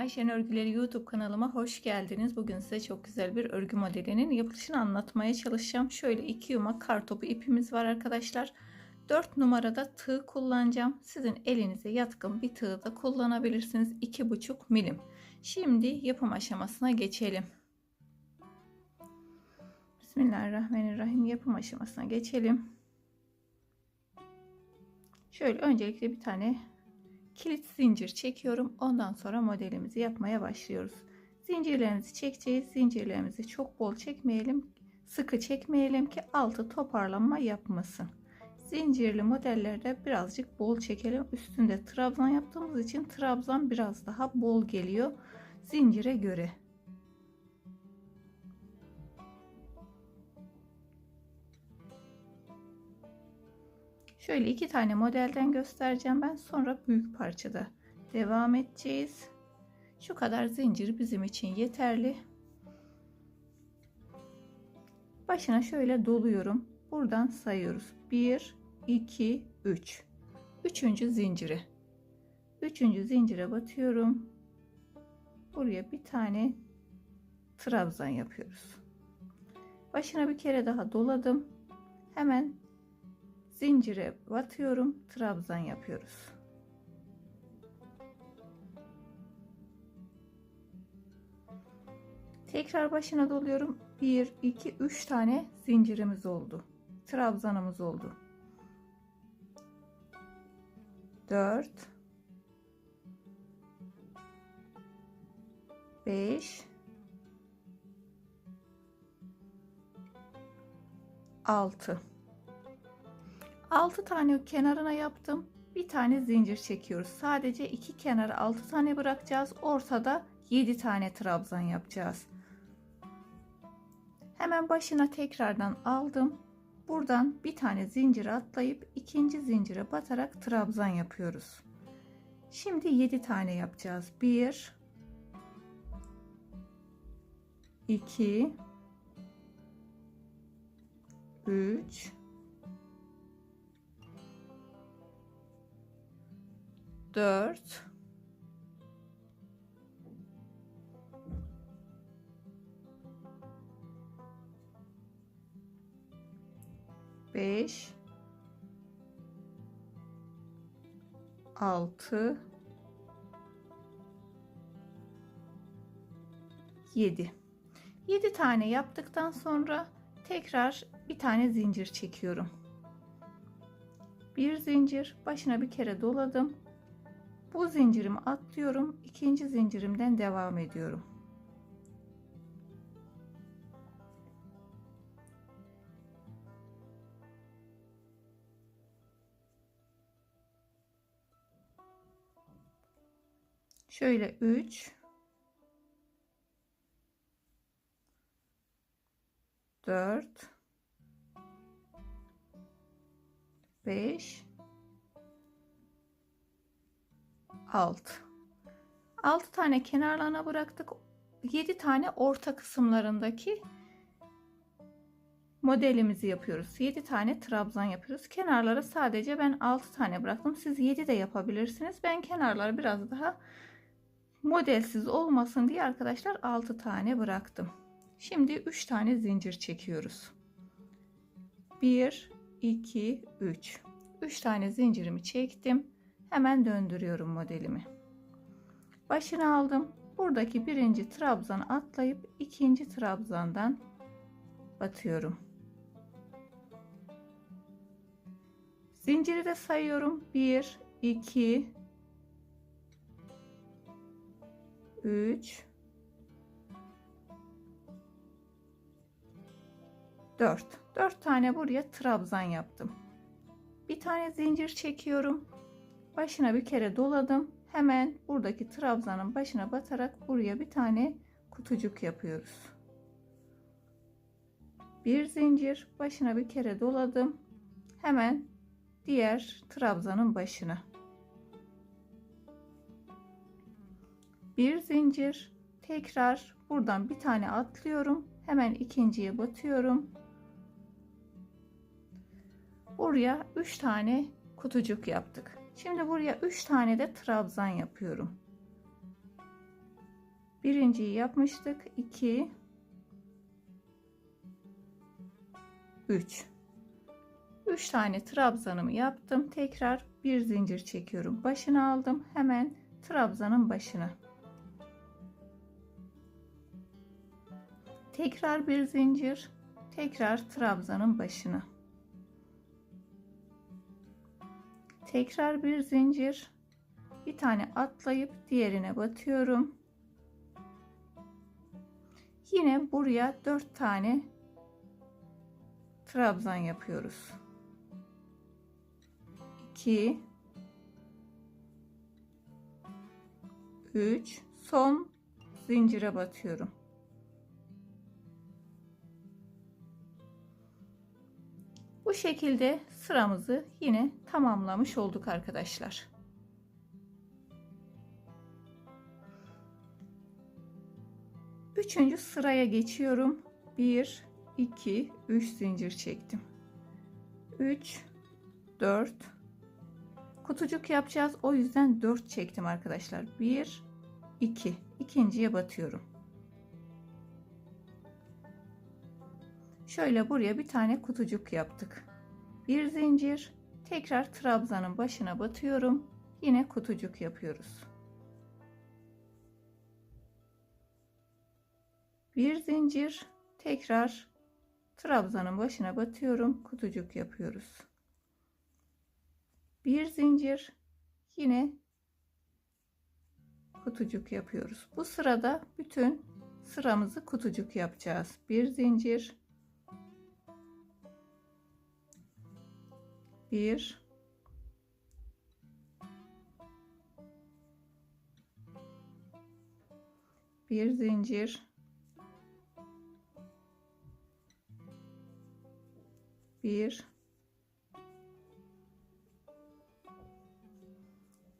Ayşen Örgüleri YouTube kanalıma hoş geldiniz. Bugün size çok güzel bir örgü modelinin yapılışını anlatmaya çalışacağım. Şöyle iki yumak kartopu ipimiz var arkadaşlar. 4 numarada tığ kullanacağım. Sizin elinize yatkın bir tığ da kullanabilirsiniz. 2,5 milim. Şimdi yapım aşamasına geçelim. Bismillahirrahmanirrahim. Yapım aşamasına geçelim. Şöyle öncelikle bir tane kilit zincir çekiyorum. Ondan sonra modelimizi yapmaya başlıyoruz. Zincirlerimizi çekeceğiz. Zincirlerimizi çok bol çekmeyelim. Sıkı çekmeyelim ki altı toparlanma yapmasın. Zincirli modellerde birazcık bol çekelim. Üstünde trabzan yaptığımız için trabzan biraz daha bol geliyor zincire göre. Şöyle iki tane modelden göstereceğim ben. Sonra büyük parçada devam edeceğiz. Şu kadar zincir bizim için yeterli. Başına şöyle doluyorum. Buradan sayıyoruz. 1, 2, 3. Üçüncü zincire. Üçüncü zincire batıyorum. Buraya bir tane trabzan yapıyoruz. Başına bir kere daha doladım. Hemen zincire batıyorum trabzan yapıyoruz. Tekrar başına doluyorum. 1 2 3 tane zincirimiz oldu. Trabzanımız oldu. 4 5 6 6 tane kenarına yaptım. Bir tane zincir çekiyoruz. Sadece iki kenara 6 tane bırakacağız. Ortada 7 tane trabzan yapacağız. Hemen başına tekrardan aldım. Buradan bir tane zincir atlayıp ikinci zincire batarak trabzan yapıyoruz. Şimdi 7 tane yapacağız. 1 2 3 4 5 6 7 7 tane yaptıktan sonra tekrar bir tane zincir çekiyorum. Bir zincir başına bir kere doladım bu zincirimi atlıyorum. ikinci zincirimden devam ediyorum. Şöyle 3 4 5 6 6 tane kenarlarına bıraktık. 7 tane orta kısımlarındaki modelimizi yapıyoruz. 7 tane trabzan yapıyoruz. Kenarlara sadece ben 6 tane bıraktım. Siz 7 de yapabilirsiniz. Ben kenarları biraz daha modelsiz olmasın diye arkadaşlar 6 tane bıraktım. Şimdi 3 tane zincir çekiyoruz. 1 2 3 3 tane zincirimi çektim Hemen döndürüyorum modelimi. Başını aldım. Buradaki birinci trabzanı atlayıp ikinci trabzandan batıyorum. Zinciri de sayıyorum. 1 2 3 4 4 tane buraya trabzan yaptım. Bir tane zincir çekiyorum başına bir kere doladım. Hemen buradaki trabzanın başına batarak buraya bir tane kutucuk yapıyoruz. Bir zincir başına bir kere doladım. Hemen diğer trabzanın başına. Bir zincir tekrar buradan bir tane atlıyorum. Hemen ikinciye batıyorum. Buraya 3 tane kutucuk yaptık. Şimdi buraya 3 tane de trabzan yapıyorum. Birinciyi yapmıştık. 2 3 3 tane trabzanımı yaptım. Tekrar bir zincir çekiyorum. Başını aldım. Hemen trabzanın başına. Tekrar bir zincir. Tekrar trabzanın başına. Tekrar bir zincir. Bir tane atlayıp diğerine batıyorum. Yine buraya 4 tane trabzan yapıyoruz. 2 3 son zincire batıyorum. Bu şekilde sıramızı yine tamamlamış olduk arkadaşlar. Üçüncü sıraya geçiyorum. 1 2 3 zincir çektim. 3 4 kutucuk yapacağız. O yüzden 4 çektim arkadaşlar. 1 2 ikinciye batıyorum. Şöyle buraya bir tane kutucuk yaptık. Bir zincir, tekrar trabzanın başına batıyorum. Yine kutucuk yapıyoruz. Bir zincir, tekrar trabzanın başına batıyorum. Kutucuk yapıyoruz. Bir zincir, yine kutucuk yapıyoruz. Bu sırada bütün sıramızı kutucuk yapacağız. Bir zincir, bir. Bir zincir. Bir.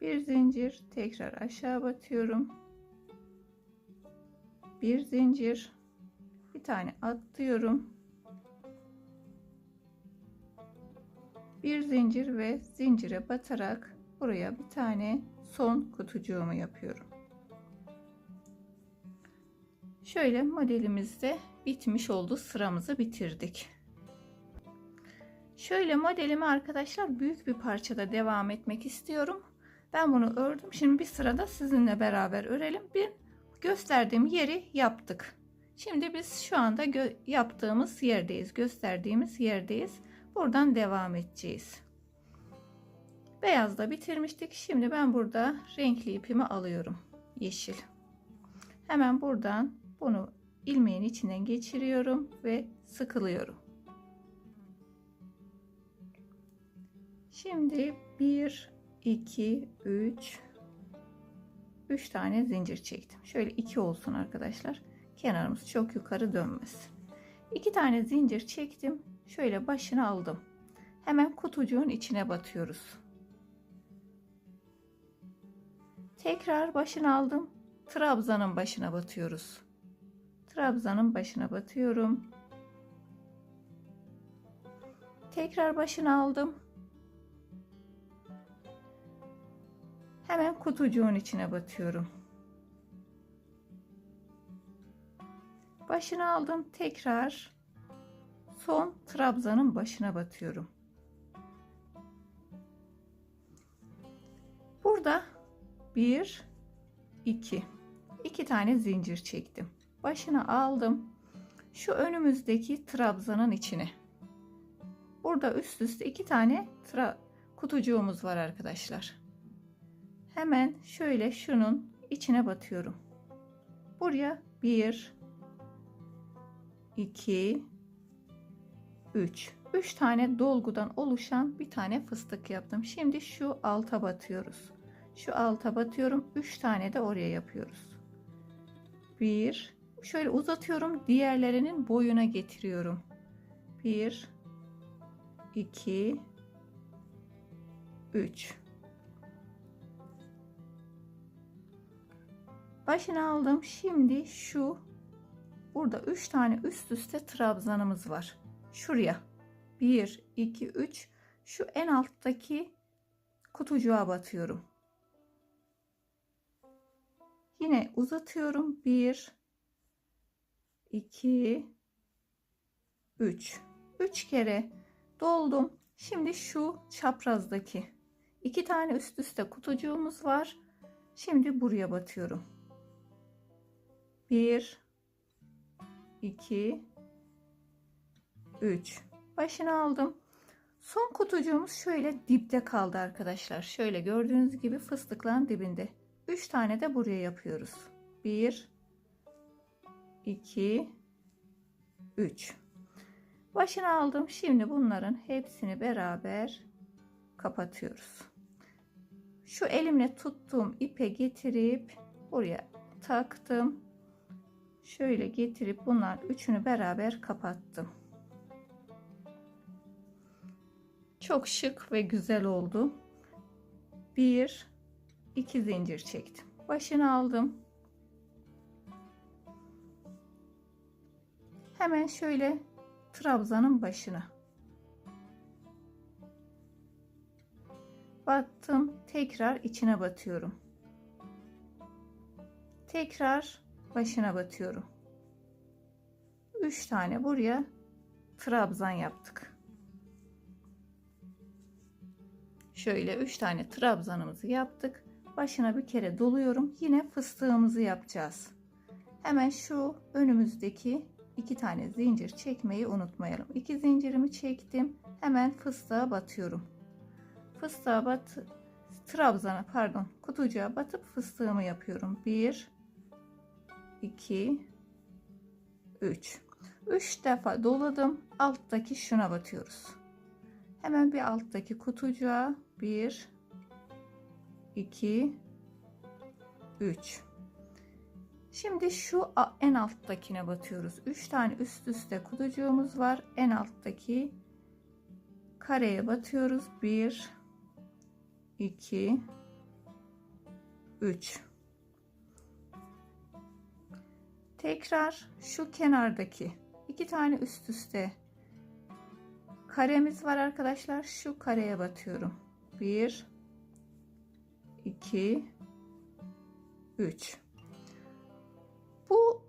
Bir zincir. Tekrar aşağı batıyorum. Bir zincir. Bir tane atlıyorum bir zincir ve zincire batarak buraya bir tane son kutucuğumu yapıyorum. Şöyle modelimizde bitmiş oldu. Sıramızı bitirdik. Şöyle modelimi arkadaşlar büyük bir parçada devam etmek istiyorum. Ben bunu ördüm. Şimdi bir sırada sizinle beraber örelim. Bir gösterdiğim yeri yaptık. Şimdi biz şu anda yaptığımız yerdeyiz. Gösterdiğimiz yerdeyiz. Buradan devam edeceğiz. Beyazda bitirmiştik. Şimdi ben burada renkli ipimi alıyorum. Yeşil. Hemen buradan bunu ilmeğin içinden geçiriyorum ve sıkılıyorum. Şimdi 1 2 3 3 tane zincir çektim. Şöyle 2 olsun arkadaşlar. Kenarımız çok yukarı dönmesin. 2 tane zincir çektim. Şöyle başını aldım. Hemen kutucuğun içine batıyoruz. Tekrar başını aldım. Trabzanın başına batıyoruz. Trabzanın başına batıyorum. Tekrar başını aldım. Hemen kutucuğun içine batıyorum. Başını aldım. Tekrar son trabzanın başına batıyorum. Burada bir, iki, iki tane zincir çektim. Başına aldım. Şu önümüzdeki trabzanın içine. Burada üst üste iki tane kutucuğumuz var arkadaşlar. Hemen şöyle şunun içine batıyorum. Buraya bir, iki, 3. 3 tane dolgudan oluşan bir tane fıstık yaptım. Şimdi şu alta batıyoruz. Şu alta batıyorum. 3 tane de oraya yapıyoruz. 1 şöyle uzatıyorum. Diğerlerinin boyuna getiriyorum. 1 2 3 Başını aldım. Şimdi şu burada 3 tane üst üste trabzanımız var şuraya 1 2 3 şu en alttaki kutucuğa batıyorum Yine uzatıyorum. 1 2 3 3 kere doldum. Şimdi şu çaprazdaki iki tane üst üste kutucuğumuz var. Şimdi buraya batıyorum. 1 2 3 başını aldım. Son kutucuğumuz şöyle dipte kaldı arkadaşlar. Şöyle gördüğünüz gibi fıstıkların dibinde. 3 tane de buraya yapıyoruz. 1 2 3 Başını aldım. Şimdi bunların hepsini beraber kapatıyoruz. Şu elimle tuttuğum ipe getirip buraya taktım. Şöyle getirip bunlar üçünü beraber kapattım. Çok şık ve güzel oldu. Bir, iki zincir çektim. Başını aldım. Hemen şöyle trabzanın başına. Battım. Tekrar içine batıyorum. Tekrar başına batıyorum. 3 tane buraya trabzan yaptık. Şöyle 3 tane trabzanımızı yaptık. Başına bir kere doluyorum. Yine fıstığımızı yapacağız. Hemen şu önümüzdeki iki tane zincir çekmeyi unutmayalım. İki zincirimi çektim. Hemen fıstığa batıyorum. Fıstığa bat trabzana pardon kutucuğa batıp fıstığımı yapıyorum. 1 2 3 3 defa doladım. Alttaki şuna batıyoruz. Hemen bir alttaki kutucuğa 1 2 3 Şimdi şu en alttakine batıyoruz. 3 tane üst üste kutucuğumuz var. En alttaki kareye batıyoruz. 1 2 3 Tekrar şu kenardaki iki tane üst üste karemiz var arkadaşlar. Şu kareye batıyorum. 1 2 3 Bu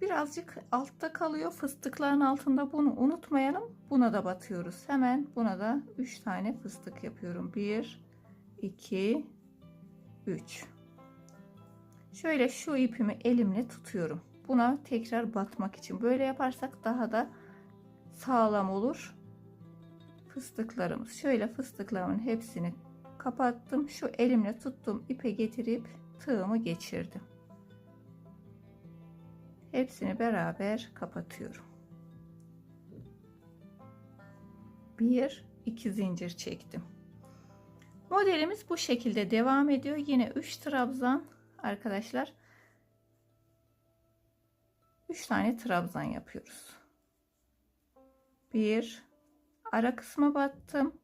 birazcık altta kalıyor. Fıstıkların altında bunu unutmayalım. Buna da batıyoruz. Hemen buna da 3 tane fıstık yapıyorum. 1 2 3 Şöyle şu ipimi elimle tutuyorum. Buna tekrar batmak için böyle yaparsak daha da sağlam olur. Fıstıklarımız şöyle fıstıklarımın hepsini kapattım. Şu elimle tuttuğum ipe getirip tığımı geçirdim. Hepsini beraber kapatıyorum. Bir, iki zincir çektim. Modelimiz bu şekilde devam ediyor. Yine 3 trabzan arkadaşlar. 3 tane trabzan yapıyoruz. Bir ara kısma battım.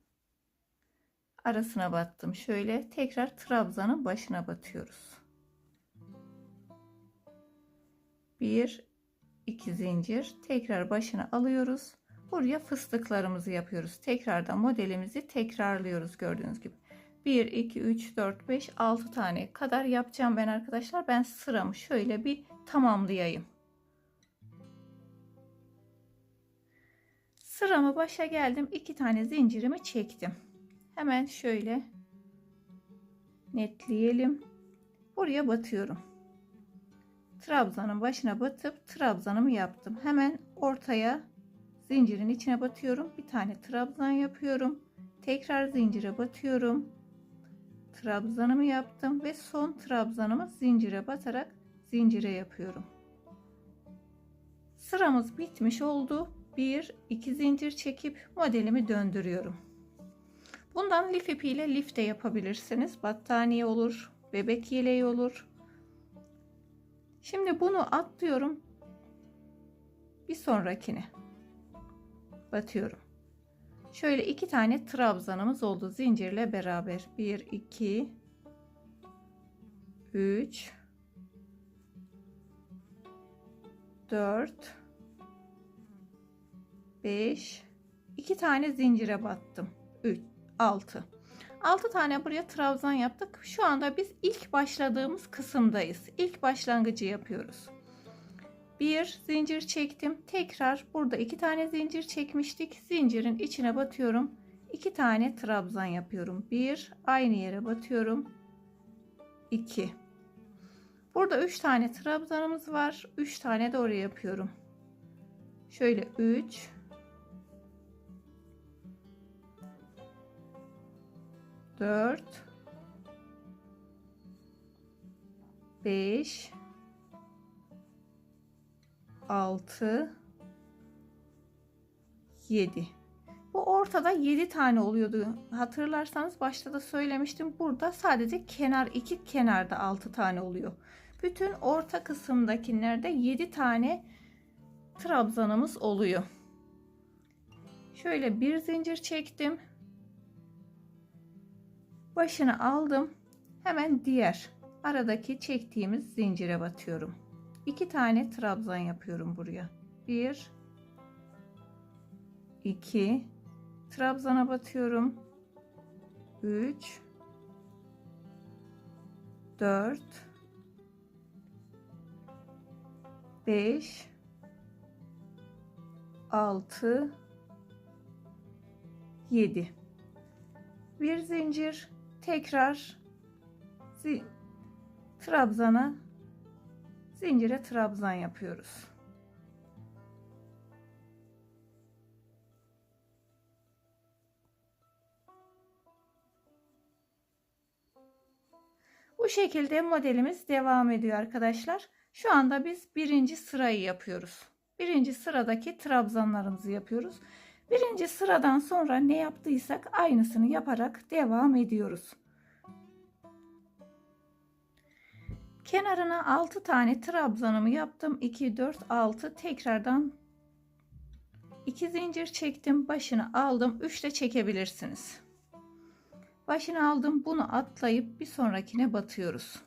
Arasına battım. Şöyle tekrar trabzanın başına batıyoruz. Bir iki zincir tekrar başına alıyoruz. Buraya fıstıklarımızı yapıyoruz. Tekrardan modelimizi tekrarlıyoruz gördüğünüz gibi. 1 2 3 4 5 6 tane kadar yapacağım ben arkadaşlar. Ben sıramı şöyle bir tamamlayayım. Sıramı başa geldim. 2 tane zincirimi çektim. Hemen şöyle netleyelim. Buraya batıyorum. Trabzanın başına batıp trabzanımı yaptım. Hemen ortaya zincirin içine batıyorum. Bir tane trabzan yapıyorum. Tekrar zincire batıyorum. Trabzanımı yaptım ve son trabzanımı zincire batarak zincire yapıyorum. Sıramız bitmiş oldu. 1 2 zincir çekip modelimi döndürüyorum. Bundan lif ipiyle lif de yapabilirsiniz. Battaniye olur, bebek yeleği olur. Şimdi bunu atlıyorum. Bir sonrakine batıyorum. Şöyle iki tane trabzanımız oldu zincirle beraber. 1 2 3 4 5 2 tane zincire battım. 3 6 6 tane buraya trabzan yaptık. Şu anda biz ilk başladığımız kısımdayız. İlk başlangıcı yapıyoruz. Bir zincir çektim. Tekrar burada iki tane zincir çekmiştik. Zincirin içine batıyorum. İki tane trabzan yapıyorum. Bir aynı yere batıyorum. 2 Burada 3 tane trabzanımız var. 3 tane de oraya yapıyorum. Şöyle 3 4 5 6 7 bu ortada 7 tane oluyordu. Hatırlarsanız başta da söylemiştim. Burada sadece kenar iki kenarda 6 tane oluyor. Bütün orta kısımdakilerde 7 tane trabzanımız oluyor. Şöyle bir zincir çektim. Başını aldım. Hemen diğer aradaki çektiğimiz zincire batıyorum. 2 tane trabzan yapıyorum buraya. 1 2 trabzana batıyorum. 3 4 5 6 7 bir zincir tekrar zi trabzana zincire trabzan yapıyoruz. Bu şekilde modelimiz devam ediyor arkadaşlar. Şu anda biz birinci sırayı yapıyoruz. Birinci sıradaki trabzanlarımızı yapıyoruz. Birinci sıradan sonra ne yaptıysak aynısını yaparak devam ediyoruz. Kenarına 6 tane trabzanımı yaptım. 2, 4, 6 tekrardan 2 zincir çektim. Başını aldım. 3 de çekebilirsiniz. Başını aldım. Bunu atlayıp bir sonrakine batıyoruz.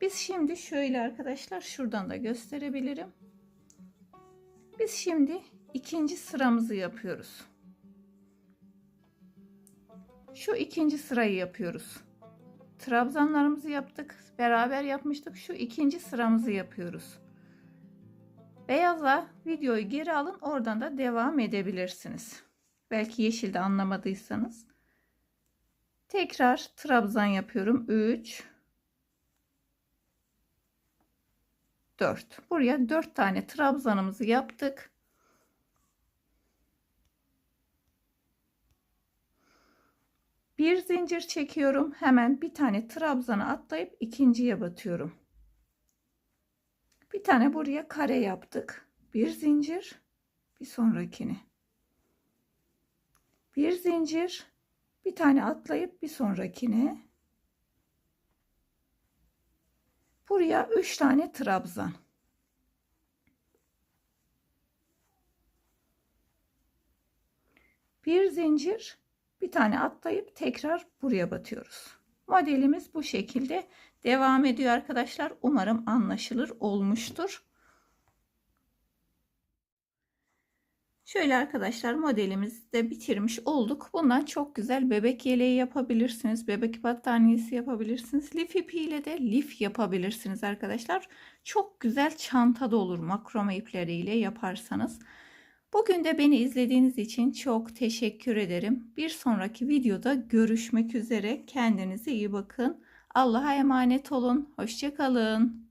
Biz şimdi şöyle arkadaşlar şuradan da gösterebilirim. Biz şimdi ikinci sıramızı yapıyoruz. Şu ikinci sırayı yapıyoruz. Trabzanlarımızı yaptık. Beraber yapmıştık. Şu ikinci sıramızı yapıyoruz. Beyaza videoyu geri alın. Oradan da devam edebilirsiniz. Belki yeşilde anlamadıysanız. Tekrar trabzan yapıyorum. 3 4. Buraya 4 tane trabzanımızı yaptık. Bir zincir çekiyorum. Hemen bir tane trabzana atlayıp ikinciye batıyorum. Bir tane buraya kare yaptık. Bir zincir, bir sonrakini. Bir zincir, bir tane atlayıp bir sonrakini. Buraya 3 tane trabzan. Bir zincir, bir tane atlayıp tekrar buraya batıyoruz. Modelimiz bu şekilde devam ediyor arkadaşlar. Umarım anlaşılır olmuştur. Şöyle arkadaşlar modelimizi de bitirmiş olduk. Bundan çok güzel bebek yeleği yapabilirsiniz. Bebek battaniyesi yapabilirsiniz. Lif ipiyle de lif yapabilirsiniz arkadaşlar. Çok güzel çanta da olur makrome ipleriyle yaparsanız. Bugün de beni izlediğiniz için çok teşekkür ederim. Bir sonraki videoda görüşmek üzere. Kendinize iyi bakın. Allah'a emanet olun. Hoşçakalın.